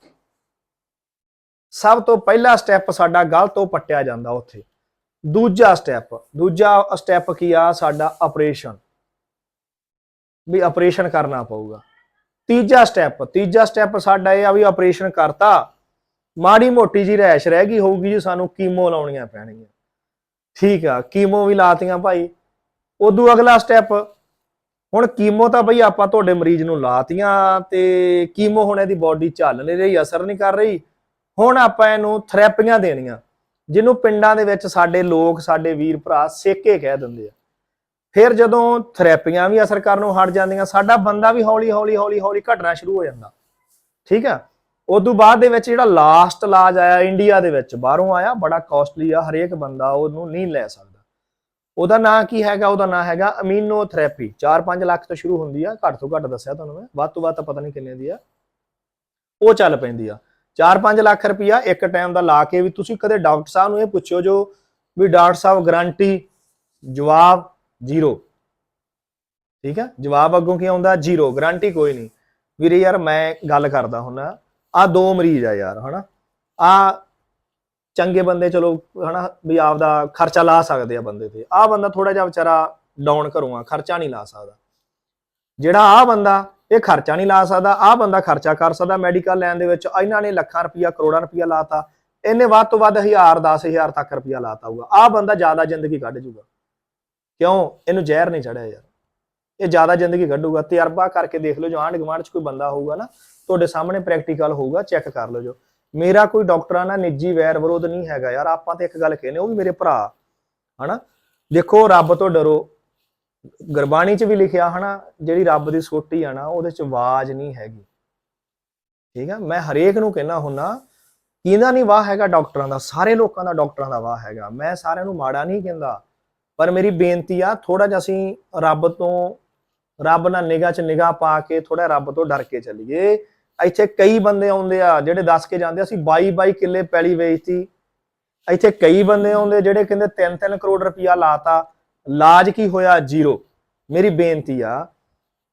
Speaker 1: ਸਭ ਤੋਂ ਪਹਿਲਾ ਸਟੈਪ ਸਾਡਾ ਗਲਤ ਉਹ ਪੱਟਿਆ ਜਾਂਦਾ ਉੱਥੇ। ਦੂਜਾ ਸਟੈਪ ਦੂਜਾ ਸਟੈਪ ਕੀ ਆ? ਸਾਡਾ ਆਪਰੇਸ਼ਨ ਵੀ ਆਪਰੇਸ਼ਨ ਕਰਨਾ ਪਊਗਾ। ਤੀਜਾ ਸਟੈਪ ਤੀਜਾ ਸਟੈਪ ਸਾਡਾ ਇਹ ਆ ਵੀ ਆਪਰੇਸ਼ਨ ਕਰਤਾ। ਮਾੜੀ ਮੋਟੀ ਜੀ ਰੈਸ਼ ਰਹਿ ਗਈ ਹੋਊਗੀ ਜੀ, ਸਾਨੂੰ ਕੀਮੋ ਲਾਉਣੀਆਂ ਪੈਣਗੀਆਂ। ਠੀਕ ਆ, ਕੀਮੋ ਵੀ ਲਾਤੀਆਂ ਭਾਈ। ਉਦੋਂ ਅਗਲਾ ਸਟੈਪ ਹੁਣ ਕੀਮੋ ਤਾਂ ਬਈ ਆਪਾਂ ਤੁਹਾਡੇ ਮਰੀਜ਼ ਨੂੰ ਲਾਤੀਆਂ ਤੇ ਕੀਮੋ ਹੁਣ ਇਹਦੀ ਬਾਡੀ ਚੱਲ ਨਹੀਂ ਰਹੀ, ਅਸਰ ਨਹੀਂ ਕਰ ਰਹੀ। ਹੁਣ ਆਪਾਂ ਇਹਨੂੰ ਥੈਰੇਪੀਆਂ ਦੇਣੀਆਂ, ਜਿਹਨੂੰ ਪਿੰਡਾਂ ਦੇ ਵਿੱਚ ਸਾਡੇ ਲੋਕ, ਸਾਡੇ ਵੀਰ ਭਰਾ ਸੇਕੇ ਕਹਿ ਦਿੰਦੇ ਆ। ਫਿਰ ਜਦੋਂ ਥੈਰੇਪੀਆਂ ਵੀ ਅਸਰ ਕਰਨੋਂ ਹਟ ਜਾਂਦੀਆਂ, ਸਾਡਾ ਬੰਦਾ ਵੀ ਹੌਲੀ ਹੌਲੀ ਹੌਲੀ ਹੌਲੀ ਘਟਣਾ ਸ਼ੁਰੂ ਹੋ ਜਾਂਦਾ। ਠੀਕ ਆ? ਉਦੋਂ ਬਾਅਦ ਦੇ ਵਿੱਚ ਜਿਹੜਾ ਲਾਸਟ ਇਲਾਜ ਆਇਆ ਇੰਡੀਆ ਦੇ ਵਿੱਚ, ਬਾਹਰੋਂ ਆਇਆ, ਬੜਾ ਕਾਸਟਲੀ ਆ, ਹਰੇਕ ਬੰਦਾ ਉਹਨੂੰ ਨਹੀਂ ਲੈ ਸਕਦਾ। ਉਹਦਾ ਨਾਂ ਕੀ ਹੈਗਾ? ਉਹਦਾ ਨਾਂ ਹੈਗਾ ਅਮੀਨੋਥੈਰੇਪੀ। 4-5 ਲੱਖ ਤੋਂ ਸ਼ੁਰੂ ਹੁੰਦੀ ਆ, ਘੱਟ ਤੋਂ ਘੱਟ ਦੱਸਿਆ ਤੁਹਾਨੂੰ ਮੈਂ, ਵੱਧ ਤੋਂ ਵੱਧ ਤਾਂ ਪਤਾ ਨਹੀਂ ਕਿੰਨੇ ਦੀ ਆ। ਉਹ ਚੱਲ ਪੈਂਦੀ ਆ। 4-5 ਲੱਖ ਰੁਪਈਆ ਇੱਕ ਟਾਈਮ ਦਾ ਲਾ ਕੇ ਵੀ ਤੁਸੀਂ ਕਦੇ ਡਾਕਟਰ ਸਾਹਿਬ ਨੂੰ ਇਹ ਪੁੱਛਿਓ ਜੋ ਵੀ ਡਾਕਟਰ ਸਾਹਿਬ ਗਾਰੰਟੀ ਜਵਾਬ ਜ਼ੀਰੋ ਠੀਕ ਹੈ ਜਵਾਬ ਅੱਗੋਂ ਕੀ ਆਉਂਦਾ? ਜ਼ੀਰੋ ਗਾਰੰਟੀ ਕੋਈ ਨਹੀਂ। ਵੀਰੇ ਯਾਰ ਮੈਂ ਗੱਲ ਕਰਦਾ ਹੁੰਨਾ ਆ ਦੋ ਮਰੀਜ਼ ਆ ਯਾਰ, ਹਨਾ? ਆ ਚੰਗੇ ਬੰਦੇ ਚਲੋ, ਹਨਾ? ਵੀ ਆਪਦਾ ਖਰਚਾ ਲਾ ਸਕਦੇ ਆ ਬੰਦੇ ਤੇ। ਆ ਬੰਦਾ ਥੋੜਾ ਜਿਹਾ ਵਿਚਾਰਾ ਡਾਊਨ ਘਰੋਂ ਆ, ਖਰਚਾ ਨਹੀਂ ਲਾ ਸਕਦਾ। ਜਿਹੜਾ ਆ ਬੰਦਾ ਇਹ ਖਰਚਾ ਨਹੀਂ ਲਾ ਸਕਦਾ ਆ ਬੰਦਾ ਖਰਚਾ ਕਰ ਸਕਦਾ ਮੈਡੀਕਲ ਲੈਣ ਦੇ ਵਿੱਚ ਇਹਨਾਂ ਨੇ ਲੱਖਾਂ ਰੁਪਇਆ ਕਰੋੜਾਂ ਰੁਪਇਆ ਲਾਤਾ, ਇਹਨੇ ਵੱਧ ਤੋਂ ਵੱਧ 1000 10000 ਤੱਕ ਰੁਪਇਆ ਲਾਤਾ ਹੋਊਗਾ ਆ ਬੰਦਾ ਜ਼ਿਆਦਾ ਜ਼ਿੰਦਗੀ ਕੱਢ ਜੂਗਾ। ਕਿਉਂ? ਇਹਨੂੰ ਜ਼ਹਿਰ ਨਹੀਂ ਚੜਿਆ ਯਾਰ। ਇਹ ਜ਼ਿਆਦਾ ਜ਼ਿੰਦਗੀ ਕੱਢੂਗਾ, ਤਜਰਬਾ ਕਰਕੇ ਦੇਖ ਲਓ, ਜੋ ਆਂਢ ਗੁਆਂਢ ਚ ਕੋਈ ਬੰਦਾ ਹੋਊਗਾ ਨਾ, ਤੁਹਾਡੇ ਸਾਹਮਣੇ ਪ੍ਰੈਕਟੀਕਲ ਹੋਊਗਾ ਚੈੱਕ ਕਰ ਲਓ ਜੋ। ਮੇਰਾ ਕੋਈ ਡਾਕਟਰਾਂ ਨਾਲ ਨਿੱਜੀ ਵੈਰ ਵਿਰੋਧ ਨਹੀਂ ਹੈਗਾ ਯਾਰ, ਆਪਾਂ ਤੇ ਇੱਕ ਗੱਲ ਕਹਿੰਦੇ, ਉਹ ਵੀ ਮੇਰੇ ਭਰਾ, ਹਨਾ? ਦੇਖੋ, ਰੱਬ ਤੋਂ ਡਰੋ। ਗੁਰਬਾਣੀ ਚ ਵੀ ਲਿਖਿਆ ਹਨਾ ਜਿਹੜੀ ਰੱਬ ਦੀ ਸੋਟੀ ਆ ਨਾ ਉਹਦੇ ਚ ਆਵਾਜ਼ ਨਹੀਂ ਹੈਗੀ। ਠੀਕ ਆ? ਮੈਂ ਹਰੇਕ ਨੂੰ ਕਹਿਣਾ ਹੁੰਨਾ ਕਿਹਦਾ ਨਹੀਂ ਵਾਹ ਹੈਗਾ ਡਾਕਟਰਾਂ ਦਾ ਸਾਰੇ ਲੋਕਾਂ ਦਾ ਡਾਕਟਰਾਂ ਦਾ ਵਾਹ ਹੈਗਾ। ਮੈਂ ਸਾਰਿਆਂ ਨੂੰ ਮਾੜਾ ਨਹੀਂ ਕਹਿੰਦਾ ਪਰ ਮੇਰੀ ਬੇਨਤੀ ਆ ਥੋੜਾ ਜਿਹਾ ਅਸੀਂ ਰੱਬ ਤੋਂ ਰੱਬ ਨਾਲ ਨਿਗਾਹ 'ਚ ਨਿਗਾਹ ਪਾ ਕੇ ਥੋੜਾ ਰੱਬ ਤੋਂ ਡਰ ਕੇ ਚੱਲੀਏ। ਇੱਥੇ ਕਈ ਬੰਦੇ ਆਉਂਦੇ ਆ ਜਿਹੜੇ ਦੱਸ ਕੇ ਜਾਂਦੇ ਆ, ਅਸੀਂ 22 22 ਕਿੱਲੇ ਪੈਲੀ ਵੇਚਤੀ। ਇੱਥੇ ਕਈ ਬੰਦੇ ਆਉਂਦੇ ਜਿਹੜੇ ਕਹਿੰਦੇ 3-3 ਕਰੋੜ ਰੁਪਇਆ ਲਾਤਾ। ਲਾਜ ਕੀ ਹੋਇਆ ਜ਼ੀਰੋ? ਮੇਰੀ ਬੇਨਤੀ ਆ,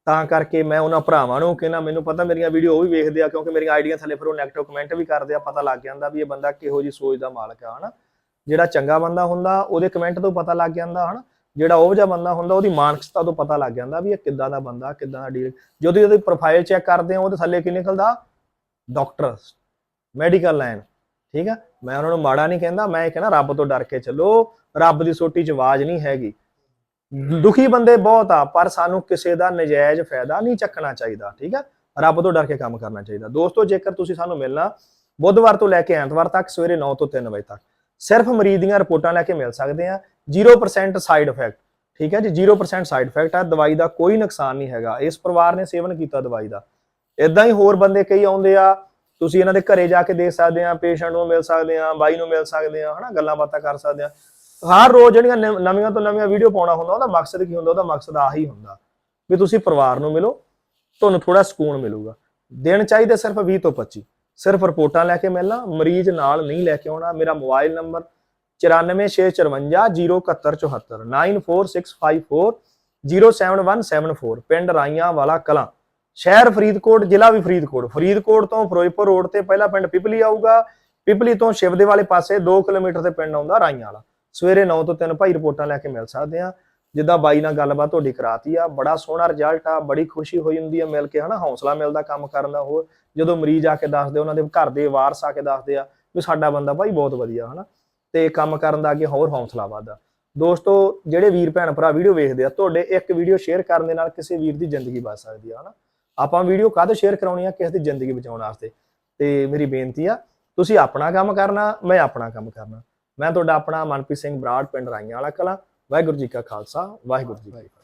Speaker 1: ਤਾਂ ਕਰਕੇ ਮੈਂ ਉਹਨਾਂ ਭਰਾਵਾਂ ਨੂੰ ਕਹਿੰਦਾ ਮੈਨੂੰ ਪਤਾ ਮੇਰੀਆਂ ਵੀਡੀਓ ਉਹ ਵੀ ਵੇਖਦੇ ਆ, ਕਿਉਂਕਿ ਮੇਰੀਆਂ ਆਈਡੀਆਂ ਥੱਲੇ ਫਿਰ ਉਹ ਨੈਗੇਟਿਵ ਕਮੈਂਟ ਵੀ ਕਰਦੇ ਆ, ਪਤਾ ਲੱਗ ਜਾਂਦਾ ਵੀ ਇਹ ਬੰਦਾ ਕਿਹੋ ਜੀ ਸੋਚ ਦਾ ਮਾਲਕ ਆ, ਹਨਾ? ਜਿਹੜਾ ਚੰਗਾ ਬੰਦਾ ਹੁੰਦਾ, ਉਹਦੇ ਕਮੈਂਟ ਤੋਂ ਪਤਾ ਲੱਗ ਜਾਂਦਾ, ਹਨਾ? ਜਿਹੜਾ ਉਹ ਜਿਹਾ ਬੰਦਾ ਹੁੰਦਾ, ਉਹਦੀ ਮਾਨਸਿਕਤਾ ਤੋਂ ਪਤਾ ਲੱਗ ਜਾਂਦਾ ਵੀ ਇਹ ਕਿੱਦਾਂ ਦਾ ਬੰਦਾ, ਕਿੱਦਾਂ ਦਾ ਡੀਲ ਜਦੋਂ ਉਹਦੀ ਪ੍ਰੋਫਾਈਲ ਚੈੱਕ ਕਰਦੇ ਆ, ਉਹਦੇ ਥੱਲੇ ਕੀ ਨਿਕਲਦਾ? ਡਾਕਟਰ ਮੈਡੀਕਲ ਲਾਈਨ ਠੀਕ ਆ? ਮੈਂ ਉਹਨਾਂ ਨੂੰ ਮਾੜਾ ਨਹੀਂ ਕਹਿੰਦਾ, ਮੈਂ ਇਹ ਕਹਿੰਦਾ ਰੱਬ ਤੋਂ ਡਰ ਕੇ ਚੱਲੋ, ਰੱਬ ਦੀ ਸੋਟੀ 'ਚ ਆਵਾਜ਼ ਨਹੀਂ ਹੈਗੀ। ਦੁਖੀ ਬੰਦੇ ਬਹੁਤ ਆ, ਪਰ ਸਾਨੂੰ ਕਿਸੇ ਦਾ ਨਜਾਇਜ਼ ਫਾਇਦਾ ਨਹੀਂ ਚੱਕਣਾ ਚਾਹੀਦਾ, ਠੀਕ ਹੈ ਰੱਬ ਤੋਂ ਡਰ ਕੇ ਕੰਮ ਕਰਨਾ ਚਾਹੀਦਾ। ਦੋਸਤੋ, ਜੇਕਰ ਤੁਸੀਂ ਸਾਨੂੰ ਮਿਲਣਾ, ਬੁੱਧਵਾਰ ਤੋਂ ਲੈ ਕੇ ਐਤਵਾਰ ਤੱਕ, ਸਵੇਰੇ 9 ਤੋਂ 3 ਵਜੇ ਤੱਕ, ਸਿਰਫ ਮਰੀਜ਼ ਦੀਆਂ ਰਿਪੋਰਟਾਂ ਲੈ ਕੇ ਮਿਲ ਸਕਦੇ ਆ। 0% ਸਾਈਡ ਇਫੈਕਟ ਠੀਕ ਹੈ ਜੀ? 0% ਸਾਈਡ ਇਫੈਕਟ ਆ, ਦਵਾਈ ਦਾ ਕੋਈ ਨੁਕਸਾਨ ਨਹੀਂ ਹੈਗਾ। ਇਸ ਪਰਿਵਾਰ ਨੇ ਸੇਵਨ ਕੀਤਾ ਦਵਾਈ ਦਾ। ਇਦਾਂ ਹੀ ਹੋਰ ਬੰਦੇ ਕਈ ਆਉਂਦੇ ਆ, ਤੁਸੀਂ ਇਹਨਾਂ ਦੇ ਘਰੇ ਜਾ ਕੇ ਦੇਖ ਸਕਦੇ ਆ, ਪੇਸ਼ੈਂਟ ਨੂੰ ਮਿਲ ਸਕਦੇ ਆ, ਬਾਈ ਨੂੰ ਮਿਲ ਸਕਦੇ ਆ, ਹਨਾ? ਗੱਲਾਂ ਬਾਤਾਂ ਕਰ ਸਕਦੇ ਆ। ਹਰ ਰੋਜ਼ ਜਿਹੜੀਆਂ ਨਵ- ਨਵੀਆਂ ਤੋਂ ਨਵੀਆਂ ਵੀਡੀਓ ਪਾਉਣਾ ਹੁੰਦਾ, ਉਹਦਾ ਮਕਸਦ ਕੀ ਹੁੰਦਾ? ਉਹਦਾ ਮਕਸਦ ਆਹੀ ਹੁੰਦਾ ਵੀ ਤੁਸੀਂ ਪਰਿਵਾਰ ਨੂੰ ਮਿਲੋ, ਤੁਹਾਨੂੰ ਥੋੜਾ ਸਕੂਨ ਮਿਲੂਗਾ। ਦਿਨ ਚਾਹੀਦੇ ਸਿਰਫ 20 ਤੋਂ 25 ਸਿਰਫ ਰਿਪੋਰਟਾਂ ਲੈ ਕੇ ਮਿਲਣਾ, ਮਰੀਜ਼ ਨਾਲ ਨਹੀਂ ਲੈ ਕੇ ਆਉਣਾ, ਮੇਰਾ ਮੋਬਾਈਲ ਨੰਬਰ 9465407174 9465407174 ਪਿੰਡ ਰਾਈਆਂ ਵਾਲਾ ਕਲਾਂ। ਸ਼ਹਿਰ ਫਰੀਦਕੋਟ, ਜ਼ਿਲ੍ਹਾ ਵੀ ਫਰੀਦਕੋਟ। ਫਰੀਦਕੋਟ ਤੋਂ ਫਿਰੋਜ਼ਪੁਰ ਰੋਡ ਤੇ ਪਹਿਲਾ ਪਿੰਡ ਪਿਪਲੀ ਆਊਗਾ। ਪਿਪਲੀ ਤੋਂ ਸ਼ਿਵਦੇ ਵਾਲੇ ਪਾਸੇ 2 ਕਿਲੋਮੀਟਰ ਤੇ ਪਿੰਡ ਆਉਂਦਾ ਰਾਈਆਂ ਵਾਲਾ। ਸਵੇਰੇ 9 ਤੋਂ 3 ਭਾਈ ਰਿਪੋਰਟਾਂ ਲੈ ਕੇ ਮਿਲ ਸਕਦੇ ਆ ਜਿੱਦਾਂ ਬਾਈ ਨਾਲ ਗੱਲਬਾਤ ਤੁਹਾਡੀ ਕਰਾਤੀ ਆ, ਬੜਾ ਸੋਹਣਾ ਰਿਜ਼ਲਟ ਆ, ਬੜੀ ਖੁਸ਼ੀ ਹੋਈ ਹੁੰਦੀ ਆ ਮਿਲ ਕੇ, ਹਨਾ? ਹੌਸਲਾ ਮਿਲਦਾ ਕੰਮ ਕਰਨ ਦਾ ਹੋਰ। ਜਦੋਂ ਮਰੀਜ਼ ਆ ਕੇ ਦੱਸਦੇ, ਉਹਨਾਂ ਦੇ ਘਰ ਦੇ ਵਾਰਸ ਆ ਕੇ ਦੱਸਦੇ ਆ ਵੀ ਸਾਡਾ ਬੰਦਾ ਭਾਈ ਬਹੁਤ ਵਧੀਆ, ਹਨਾ? ਤੇ ਕੰਮ ਕਰਨ ਦਾ ਅੱਗੇ ਹੋਰ ਹੌਸਲਾ ਵੱਧਦਾ। ਦੋਸਤੋ, ਜਿਹੜੇ ਵੀਰ ਭੈਣ ਭਰਾ ਵੀਡੀਓ ਵੇਖਦੇ ਆ, ਤੁਹਾਡੇ ਇੱਕ ਵੀਡੀਓ ਸ਼ੇਅਰ ਕਰਨ ਦੇ ਨਾਲ ਕਿਸੇ ਵੀਰ ਦੀ ਜ਼ਿੰਦਗੀ ਬਚ ਸਕਦੀ ਆ, ਹਨਾ? ਆਪਾਂ ਵੀਡੀਓ ਕਦ ਸ਼ੇਅਰ ਕਰਾਉਣੀ ਆ, ਕਿਸੇ ਦੀ ਜ਼ਿੰਦਗੀ ਬਚਾਉਣ ਵਾਸਤੇ? ਤੇ ਮੇਰੀ ਬੇਨਤੀ ਆ, ਤੁਸੀਂ ਆਪਣਾ ਕੰਮ ਕਰਨਾ, ਮੈਂ ਆਪਣਾ ਕੰਮ ਕਰਨਾ। ਮੈਂ ਤੁਹਾਡਾ ਆਪਣਾ ਮਨਪ੍ਰੀਤ ਸਿੰਘ ਬਰਾੜ ਪਿੰਡ ਰਾਈਆਂ ਵਾਲਾ ਕਲਾ। ਵਾਹਿਗੁਰੂ ਜੀ ਕਾ ਖਾਲਸਾ ਵਾਹਿਗੁਰੂ ਜੀ ਕੀ ਫਤਿਹ।